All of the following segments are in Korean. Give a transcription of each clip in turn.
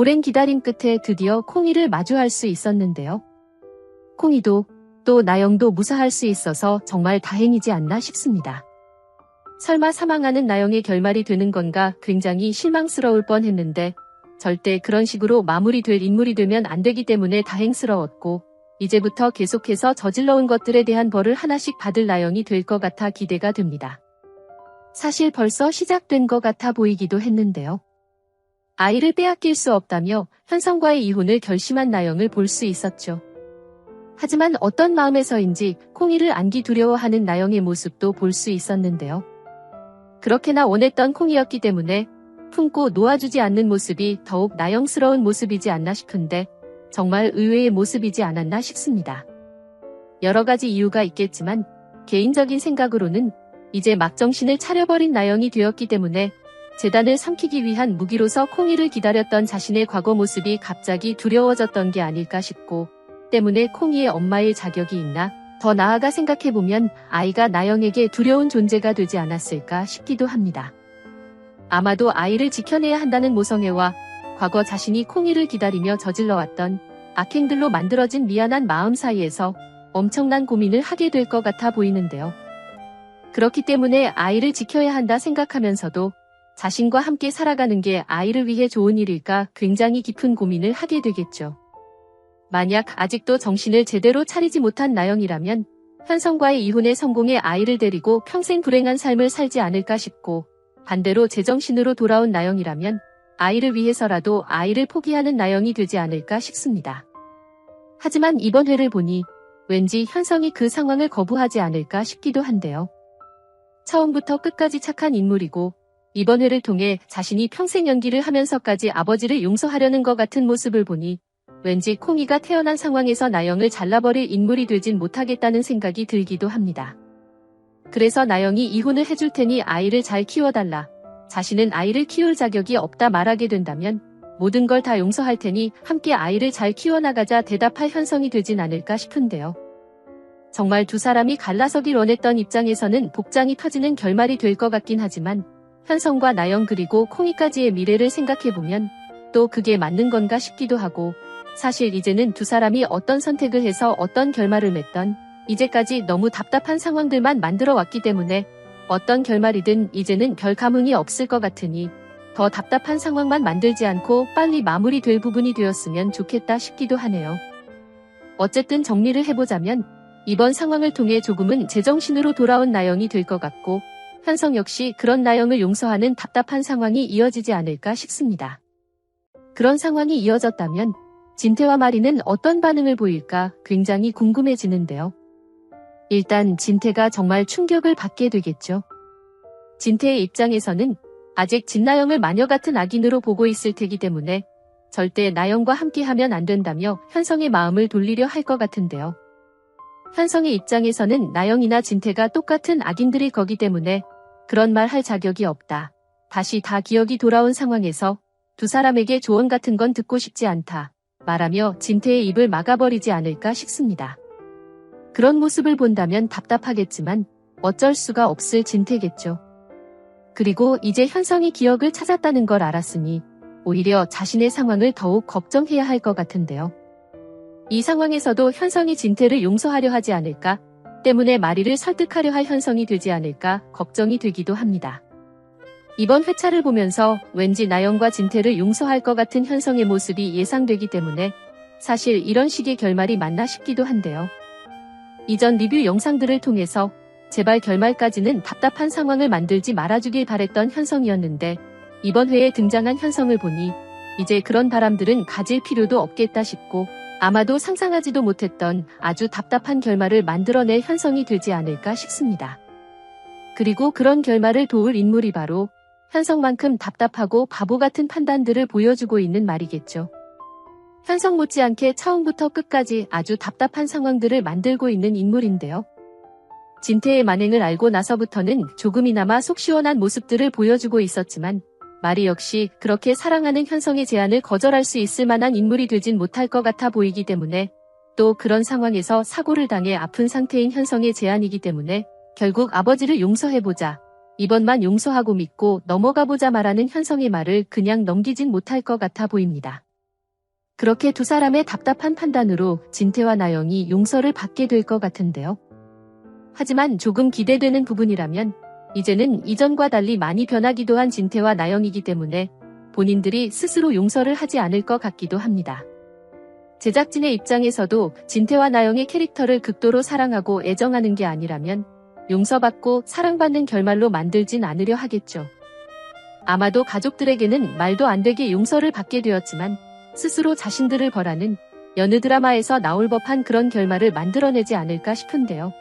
오랜 기다림 끝에 드디어 콩이를 마주할 수 있었는데요. 콩이도 또 나영도 무사할 수 있어서 정말 다행이지 않나 싶습니다. 설마 사망하는 나영의 결말이 되는 건가 굉장히 실망스러울 뻔 했는데 절대 그런 식으로 마무리될 인물이 되면 안 되기 때문에 다행스러웠고 이제부터 계속해서 저질러온 것들에 대한 벌을 하나씩 받을 나영이 될 것 같아 기대가 됩니다. 사실 벌써 시작된 것 같아 보이기도 했는데요. 아이를 빼앗길 수 없다며 현성과의 이혼을 결심한 나영을 볼 수 있었죠. 하지만 어떤 마음에서인지 콩이를 안기 두려워하는 나영의 모습도 볼 수 있었는데요. 그렇게나 원했던 콩이었기 때문에 품고 놓아주지 않는 모습이 더욱 나영스러운 모습이지 않나 싶은데 정말 의외의 모습이지 않았나 싶습니다. 여러 가지 이유가 있겠지만 개인적인 생각으로는 이제 막 정신을 차려버린 나영이 되었기 때문에 재단을 삼키기 위한 무기로서 콩이를 기다렸던 자신의 과거 모습이 갑자기 두려워졌던 게 아닐까 싶고 때문에 콩이의 엄마일 자격이 있나 더 나아가 생각해보면 아이가 나영에게 두려운 존재가 되지 않았을까 싶기도 합니다. 아마도 아이를 지켜내야 한다는 모성애와 과거 자신이 콩이를 기다리며 저질러왔던 악행들로 만들어진 미안한 마음 사이에서 엄청난 고민을 하게 될 것 같아 보이는데요. 그렇기 때문에 아이를 지켜야 한다 생각하면서도 자신과 함께 살아가는 게 아이를 위해 좋은 일일까 굉장히 깊은 고민을 하게 되겠죠. 만약 아직도 정신을 제대로 차리지 못한 나영이라면 현성과의 이혼에 성공해 아이를 데리고 평생 불행한 삶을 살지 않을까 싶고 반대로 제정신으로 돌아온 나영이라면 아이를 위해서라도 아이를 포기하는 나영이 되지 않을까 싶습니다. 하지만 이번 회를 보니 왠지 현성이 그 상황을 거부하지 않을까 싶기도 한데요. 처음부터 끝까지 착한 인물이고 이번 회를 통해 자신이 평생 연기를 하면서까지 아버지를 용서하려는 것 같은 모습을 보니 왠지 콩이가 태어난 상황에서 나영을 잘라버릴 인물이 되진 못하겠다는 생각이 들기도 합니다. 그래서 나영이 이혼을 해줄 테니 아이를 잘 키워달라. 자신은 아이를 키울 자격이 없다 말하게 된다면 모든 걸 다 용서할 테니 함께 아이를 잘 키워나가자 대답할 현성이 되진 않을까 싶은데요. 정말 두 사람이 갈라서길 원했던 입장에서는 복장이 터지는 결말이 될 것 같긴 하지만 현성과 나영 그리고 콩이까지의 미래를 생각해보면 또 그게 맞는 건가 싶기도 하고 사실 이제는 두 사람이 어떤 선택을 해서 어떤 결말을 맺던 이제까지 너무 답답한 상황들만 만들어 왔기 때문에 어떤 결말이든 이제는 별 감흥이 없을 것 같으니 더 답답한 상황만 만들지 않고 빨리 마무리될 부분이 되었으면 좋겠다 싶기도 하네요. 어쨌든 정리를 해보자면 이번 상황을 통해 조금은 제정신으로 돌아온 나영이 될 것 같고 현성 역시 그런 나영을 용서하는 답답한 상황이 이어지지 않을까 싶습니다. 그런 상황이 이어졌다면 진태와 마리는 어떤 반응을 보일까 굉장히 궁금해지는데요. 일단 진태가 정말 충격을 받게 되겠죠. 진태의 입장에서는 아직 진나영을 마녀 같은 악인으로 보고 있을 테기 때문에 절대 나영과 함께하면 안 된다며 현성의 마음을 돌리려 할 것 같은데요. 현성의 입장에서는 나영이나 진태가 똑같은 악인들일 거기 때문에 그런 말 할 자격이 없다. 다시 다 기억이 돌아온 상황에서 두 사람에게 조언 같은 건 듣고 싶지 않다. 말하며 진태의 입을 막아버리지 않을까 싶습니다. 그런 모습을 본다면 답답하겠지만 어쩔 수가 없을 진태겠죠. 그리고 이제 현성이 기억을 찾았다는 걸 알았으니 오히려 자신의 상황을 더욱 걱정해야 할 것 같은데요. 이 상황에서도 현성이 진태를 용서하려 하지 않을까 때문에 마리를 설득하려 할 현성이 되지 않을까 걱정이 되기도 합니다. 이번 회차를 보면서 왠지 나영과 진태를 용서할 것 같은 현성의 모습이 예상되기 때문에 사실 이런 식의 결말이 맞나 싶기도 한데요. 이전 리뷰 영상들을 통해서 제발 결말까지는 답답한 상황을 만들지 말아주길 바랬던 현성이었는데 이번 회에 등장한 현성을 보니 이제 그런 바람들은 가질 필요도 없겠다 싶고 아마도 상상하지도 못했던 아주 답답한 결말을 만들어낼 현성이 되지 않을까 싶습니다. 그리고 그런 결말을 도울 인물이 바로 현성만큼 답답하고 바보 같은 판단들을 보여주고 있는 말이겠죠. 현성 못지않게 처음부터 끝까지 아주 답답한 상황들을 만들고 있는 인물인데요. 진태의 만행을 알고 나서부터는 조금이나마 속 시원한 모습들을 보여주고 있었지만 마리 역시 그렇게 사랑하는 현성의 제안을 거절할 수 있을 만한 인물이 되진 못할 것 같아 보이기 때문에 또 그런 상황에서 사고를 당해 아픈 상태인 현성의 제안이기 때문에 결국 아버지를 용서해보자 이번만 용서하고 믿고 넘어가보자 말하는 현성의 말을 그냥 넘기진 못할 것 같아 보입니다. 그렇게 두 사람의 답답한 판단으로 진태와 나영이 용서를 받게 될 것 같은데요. 하지만 조금 기대되는 부분이라면 이제는 이전과 달리 많이 변하기도 한 진태와 나영이기 때문에 본인들이 스스로 용서를 하지 않을 것 같기도 합니다. 제작진의 입장에서도 진태와 나영의 캐릭터를 극도로 사랑하고 애정하는 게 아니라면 용서받고 사랑받는 결말로 만들진 않으려 하겠죠. 아마도 가족들에게는 말도 안 되게 용서를 받게 되었지만 스스로 자신들을 벌하는 여느 드라마에서 나올 법한 그런 결말을 만들어내지 않을까 싶은데요.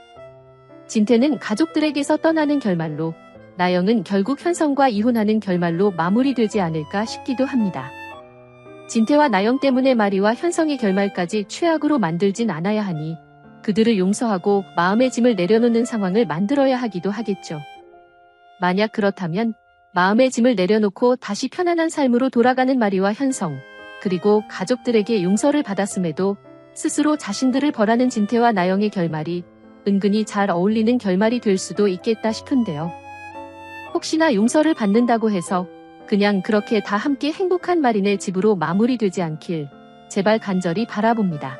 진태는 가족들에게서 떠나는 결말로 나영은 결국 현성과 이혼하는 결말로 마무리되지 않을까 싶기도 합니다. 진태와 나영 때문에 마리와 현성의 결말까지 최악으로 만들진 않아야 하니 그들을 용서하고 마음의 짐을 내려놓는 상황을 만들어야 하기도 하겠죠. 만약 그렇다면 마음의 짐을 내려놓고 다시 편안한 삶으로 돌아가는 마리와 현성, 그리고 가족들에게 용서를 받았음에도 스스로 자신들을 벌하는 진태와 나영의 결말이 은근히 잘 어울리는 결말이 될 수도 있겠다 싶은데요. 혹시나 용서를 받는다고 해서 그냥 그렇게 다 함께 행복한 마린의 집으로 마무리되지 않길 제발 간절히 바라봅니다.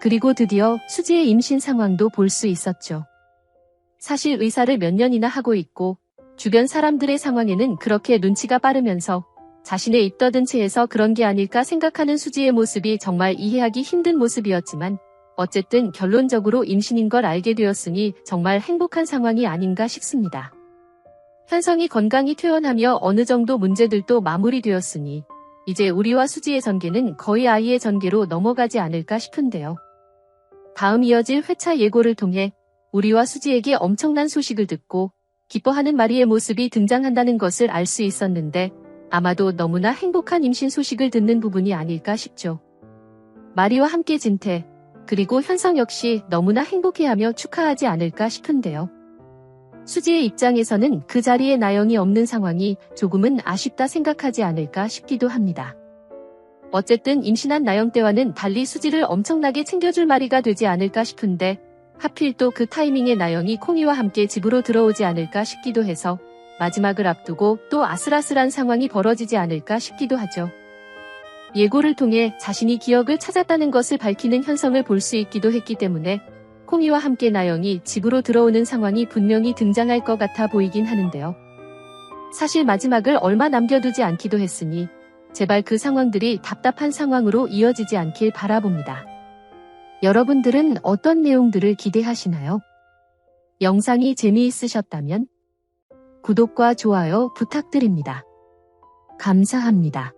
그리고 드디어 수지의 임신 상황도 볼 수 있었죠. 사실 의사를 몇 년이나 하고 있고 주변 사람들의 상황에는 그렇게 눈치가 빠르면서 자신의 입떠든 채에서 그런 게 아닐까 생각하는 수지의 모습이 정말 이해하기 힘든 모습이었지만 어쨌든 결론적으로 임신인 걸 알게 되었으니 정말 행복한 상황이 아닌가 싶습니다. 현성이 건강히 퇴원하며 어느 정도 문제들도 마무리되었으니 이제 우리와 수지의 전개는 거의 아이의 전개로 넘어가지 않을까 싶은데요. 다음 이어질 회차 예고를 통해 우리와 수지에게 엄청난 소식을 듣고 기뻐하는 마리의 모습이 등장한다는 것을 알 수 있었는데 아마도 너무나 행복한 임신 소식을 듣는 부분이 아닐까 싶죠. 마리와 함께 진태, 그리고 현성 역시 너무나 행복해하며 축하하지 않을까 싶은데요. 수지의 입장에서는 그 자리에 나영이 없는 상황이 조금은 아쉽다 생각하지 않을까 싶기도 합니다. 어쨌든 임신한 나영 때와는 달리 수지를 엄청나게 챙겨줄 마리가 되지 않을까 싶은데 하필 또 그 타이밍에 나영이 콩이와 함께 집으로 들어오지 않을까 싶기도 해서 마지막을 앞두고 또 아슬아슬한 상황이 벌어지지 않을까 싶기도 하죠. 예고를 통해 자신이 기억을 찾았다는 것을 밝히는 현성을 볼 수 있기도 했기 때문에 콩이와 함께 나영이 집으로 들어오는 상황이 분명히 등장할 것 같아 보이긴 하는데요. 사실 마지막을 얼마 남겨두지 않기도 했으니 제발 그 상황들이 답답한 상황으로 이어지지 않길 바라봅니다. 여러분들은 어떤 내용들을 기대하시나요? 영상이 재미있으셨다면 구독과 좋아요 부탁드립니다. 감사합니다.